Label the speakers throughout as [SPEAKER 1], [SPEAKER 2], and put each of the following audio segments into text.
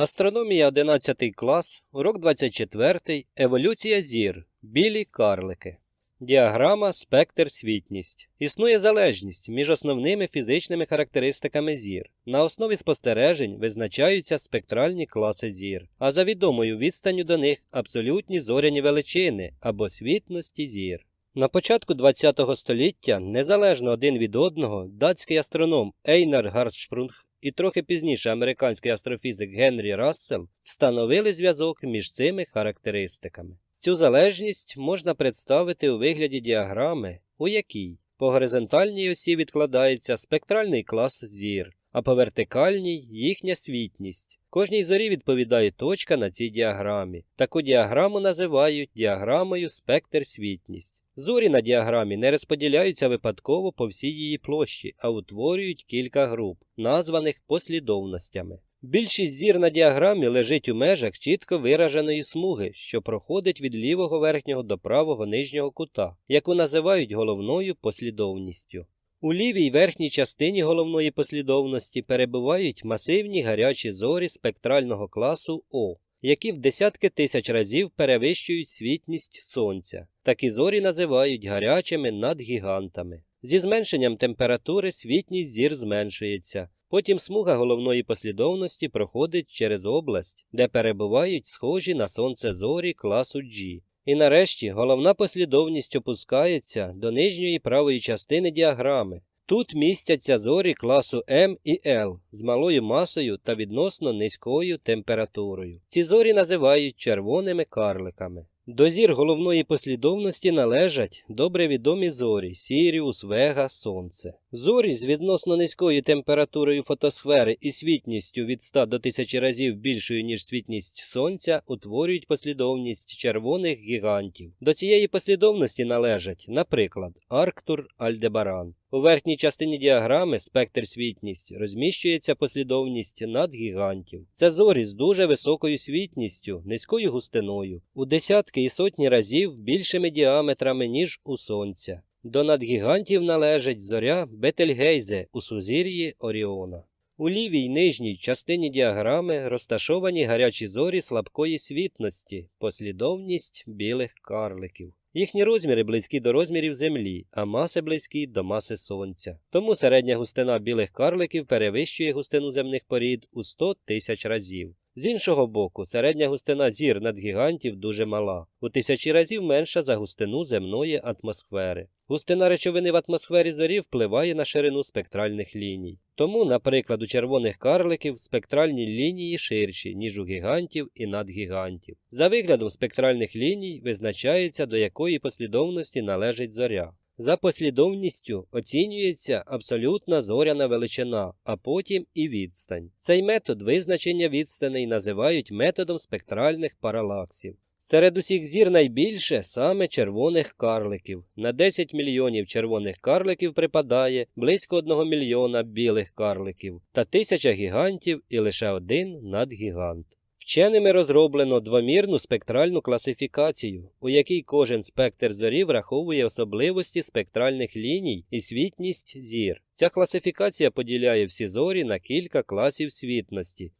[SPEAKER 1] Астрономія 11 клас, урок 24, еволюція зір, білі карлики. Діаграма спектр світність. Існує залежність між основними фізичними характеристиками зір. На основі спостережень визначаються спектральні класи зір, а за відомою відстанню до них абсолютні зоряні величини або світності зір. На початку ХХ століття, незалежно один від одного, датський астроном Ейнар Гаршпрунг і трохи пізніше американський астрофізик Генрі Рассел встановили зв'язок між цими характеристиками. Цю залежність можна представити у вигляді діаграми, у якій по горизонтальній осі відкладається спектральний клас зір, а по вертикальній їхня світність. Кожній зорі відповідає точка на цій діаграмі. Таку діаграму називають діаграмою спектр світність. Зорі на діаграмі не розподіляються випадково по всій її площі, а утворюють кілька груп, названих послідовностями. Більшість зір на діаграмі лежить у межах чітко вираженої смуги, що проходить від лівого верхнього до правого нижнього кута, яку називають головною послідовністю. У лівій верхній частині головної послідовності перебувають масивні гарячі зорі спектрального класу О, які в десятки тисяч разів перевищують світність Сонця. Такі зорі називають гарячими надгігантами. Зі зменшенням температури світність зір зменшується. Потім смуга головної послідовності проходить через область, де перебувають схожі на сонце зорі класу G. І нарешті головна послідовність опускається до нижньої правої частини діаграми. Тут містяться зорі класу М і Л з малою масою та відносно низькою температурою. Ці зорі називають червоними карликами. До зір головної послідовності належать добре відомі зорі Сіріус, Вега, Сонце. Зорі з відносно низькою температурою фотосфери і світністю від 100 до 1000 разів більшою, ніж світність Сонця, утворюють послідовність червоних гігантів. До цієї послідовності належать, наприклад, Арктур Альдебаран. У верхній частині діаграми спектр світність розміщується послідовність надгігантів. Це зорі з дуже високою світністю, низькою густиною, у десятки і сотні разів більшими діаметрами, ніж у Сонця. До надгігантів належить зоря Бетельгейзе у сузір'ї Оріона. У лівій нижній частині діаграми розташовані гарячі зорі слабкої світності, послідовність білих карликів. Їхні розміри близькі до розмірів Землі, а маси близькі до маси Сонця. Тому середня густина білих карликів перевищує густину земних порід у 100 тисяч разів. З іншого боку, середня густина зір надгігантів дуже мала, у тисячі разів менша за густину земної атмосфери. Густина речовини в атмосфері зорі впливає на ширину спектральних ліній. Тому, наприклад, у червоних карликів спектральні лінії ширші, ніж у гігантів і надгігантів. За виглядом спектральних ліній визначається, до якої послідовності належить зоря. За послідовністю оцінюється абсолютна зоряна величина, а потім і відстань. Цей метод визначення відстаней називають методом спектральних паралаксів. Серед усіх зір найбільше саме червоних карликів. На 10 мільйонів червоних карликів припадає близько 1 мільйона білих карликів та тисяча гігантів і лише один надгігант. Вченими розроблено двомірну спектральну класифікацію, у якій кожен спектр зорі враховує особливості спектральних ліній і світність зір. Ця класифікація поділяє всі зорі на кілька класів світності.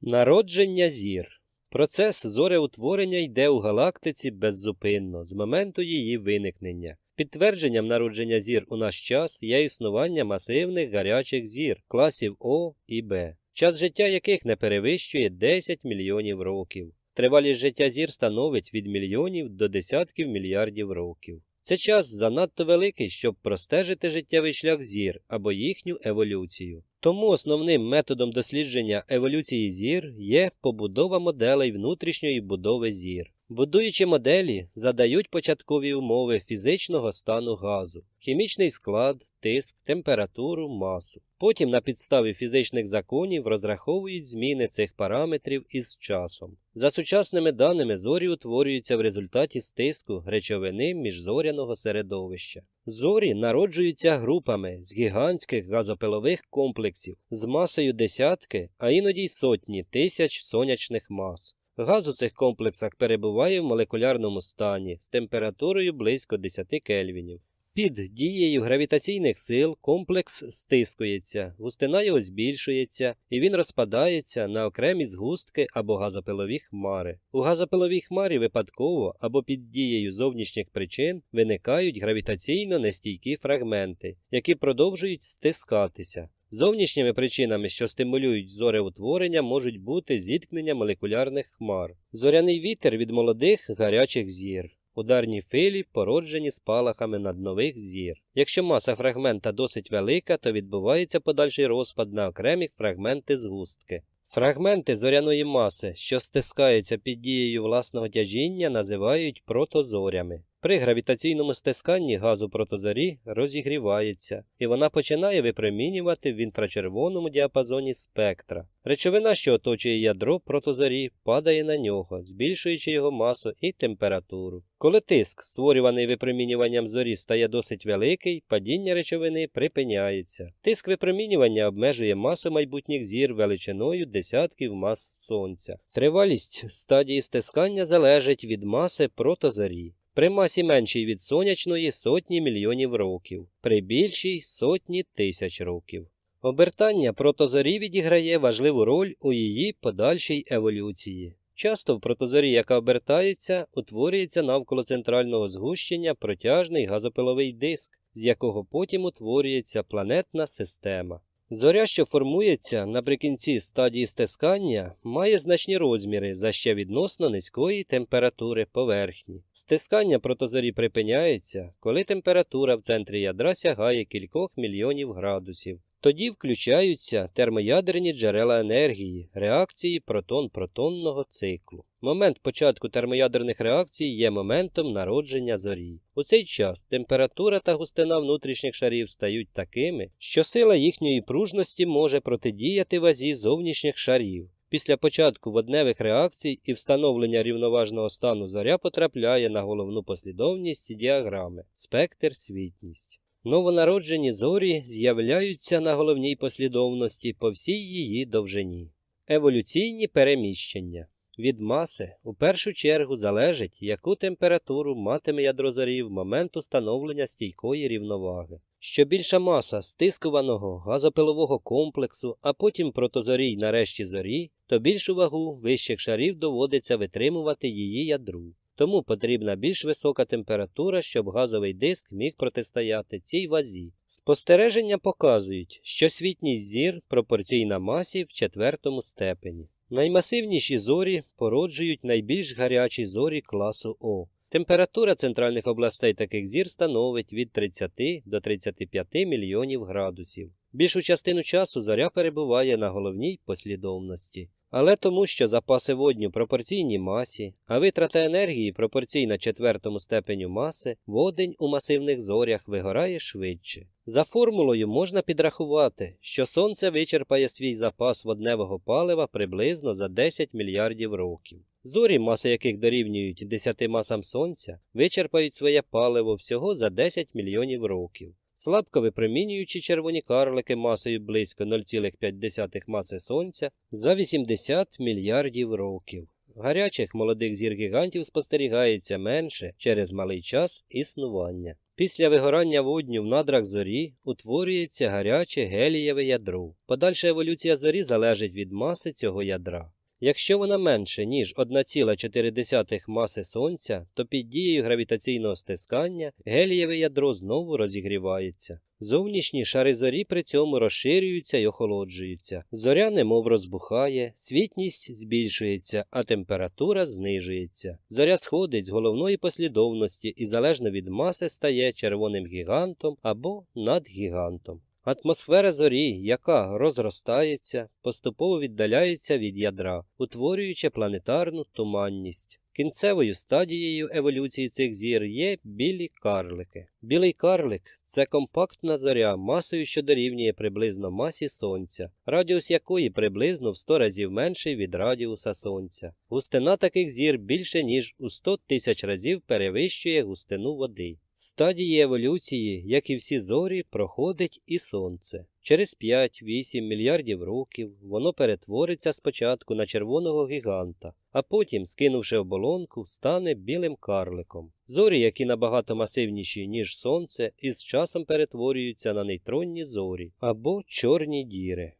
[SPEAKER 1] Народження зір. Процес зореутворення йде у галактиці беззупинно з моменту її виникнення. Підтвердженням народження зір у наш час є існування масивних гарячих зір класів О і Б, час життя яких не перевищує 10 мільйонів років. Тривалість життя зір становить від мільйонів до десятків мільярдів років. Це час занадто великий, щоб простежити життєвий шлях зір або їхню еволюцію. Тому основним методом дослідження еволюції зір є побудова моделей внутрішньої будови зір. Будуючи моделі, задають початкові умови фізичного стану газу, хімічний склад, тиск, температуру, масу. Потім на підставі фізичних законів розраховують зміни цих параметрів із часом. За сучасними даними зорі утворюються в результаті стиску речовини міжзоряного середовища. Зорі народжуються групами з гігантських газопилових комплексів з масою десятки, а іноді й сотні тисяч сонячних мас. Газ у цих комплексах перебуває в молекулярному стані з температурою близько 10 кельвінів. Під дією гравітаційних сил комплекс стискується, густина його збільшується, і він розпадається на окремі згустки або газопилові хмари. У газопиловій хмарі випадково або під дією зовнішніх причин виникають гравітаційно нестійкі фрагменти, які продовжують стискатися. Зовнішніми причинами, що стимулюють зореутворення, можуть бути зіткнення молекулярних хмар, зоряний вітер від молодих гарячих зір. Ударні филі породжені спалахами наднових зір. Якщо маса фрагмента досить велика, то відбувається подальший розпад на окремі фрагменти згустки. Фрагменти зоряної маси, що стискаються під дією власного тяжіння, називають протозорями. При гравітаційному стисканні газу протозорі розігрівається, і вона починає випромінювати в інфрачервоному діапазоні спектра. Речовина, що оточує ядро протозорі, падає на нього, збільшуючи його масу і температуру. Коли тиск, створюваний випромінюванням зорі, стає досить великий, падіння речовини припиняється. Тиск випромінювання обмежує масу майбутніх зір величиною десятків мас сонця. Тривалість стадії стискання залежить від маси протозорі. При масі меншій від сонячної сотні мільйонів років, при більшій сотні тисяч років. Обертання протозорі відіграє важливу роль у її подальшій еволюції. Часто в протозорі, яка обертається, утворюється навколо центрального згущення протяжний газопиловий диск, з якого потім утворюється планетна система. Зоря, що формується наприкінці стадії стискання, має значні розміри за ще відносно низької температури поверхні. Стискання протозорі припиняється, коли температура в центрі ядра сягає кількох мільйонів градусів. Тоді включаються термоядерні джерела енергії, реакції протон-протонного циклу. Момент початку термоядерних реакцій є моментом народження зорі. У цей час температура та густина внутрішніх шарів стають такими, що сила їхньої пружності може протидіяти вазі зовнішніх шарів. Після початку водневих реакцій і встановлення рівноважного стану зоря потрапляє на головну послідовність діаграми спектр світність. Новонароджені зорі з'являються на головній послідовності по всій її довжині. Еволюційні переміщення. Від маси у першу чергу залежить, яку температуру матиме ядро зорі в момент установлення стійкої рівноваги. Що більша маса стискуваного газопилового комплексу, а потім протозорій нарешті зорі, то більшу вагу вищих шарів доводиться витримувати її ядру. Тому потрібна більш висока температура, щоб газовий диск міг протистояти цій вазі. Спостереження показують, що світність зір пропорційна масі в четвертому степені. Наймасивніші зорі породжують найбільш гарячі зорі класу О. Температура центральних областей таких зір становить від 30 до 35 мільйонів градусів. Більшу частину часу зоря перебуває на головній послідовності. Але тому, що запаси водню пропорційні масі, а витрата енергії пропорційна четвертому степеню маси, водень у масивних зорях вигорає швидше. За формулою можна підрахувати, що Сонце вичерпає свій запас водневого палива приблизно за 10 мільярдів років. Зорі, маси яких дорівнюють 10 масам Сонця, вичерпають своє паливо всього за 10 мільйонів років. Слабко випромінюючи червоні карлики масою близько 0,5 маси Сонця за 80 мільярдів років. Гарячих молодих зір гігантів спостерігається менше через малий час існування. Після вигорання водню в надрах зорі утворюється гаряче гелієве ядро. Подальша еволюція зорі залежить від маси цього ядра. Якщо вона менше, ніж 1,4 маси Сонця, то під дією гравітаційного стискання гелієве ядро знову розігрівається. Зовнішні шари зорі при цьому розширюються й охолоджуються. Зоря немов розбухає, світність збільшується, а температура знижується. Зоря сходить з головної послідовності і залежно від маси стає червоним гігантом або надгігантом. Атмосфера зорі, яка розростається, поступово віддаляється від ядра, утворюючи планетарну туманність. Кінцевою стадією еволюції цих зір є білі карлики. Білий карлик це компактна зоря масою, що дорівнює приблизно масі Сонця, радіус якої приблизно в 100 разів менший від радіуса Сонця. Густина таких зір більше ніж у 100 тисяч разів перевищує густину води. Стадії еволюції, як і всі зорі, проходить і Сонце. Через 5-8 мільярдів років воно перетвориться спочатку на червоного гіганта, а потім, скинувши оболонку, стане білим карликом. Зорі, які набагато масивніші, ніж Сонце, із часом перетворюються на нейтронні зорі або чорні діри.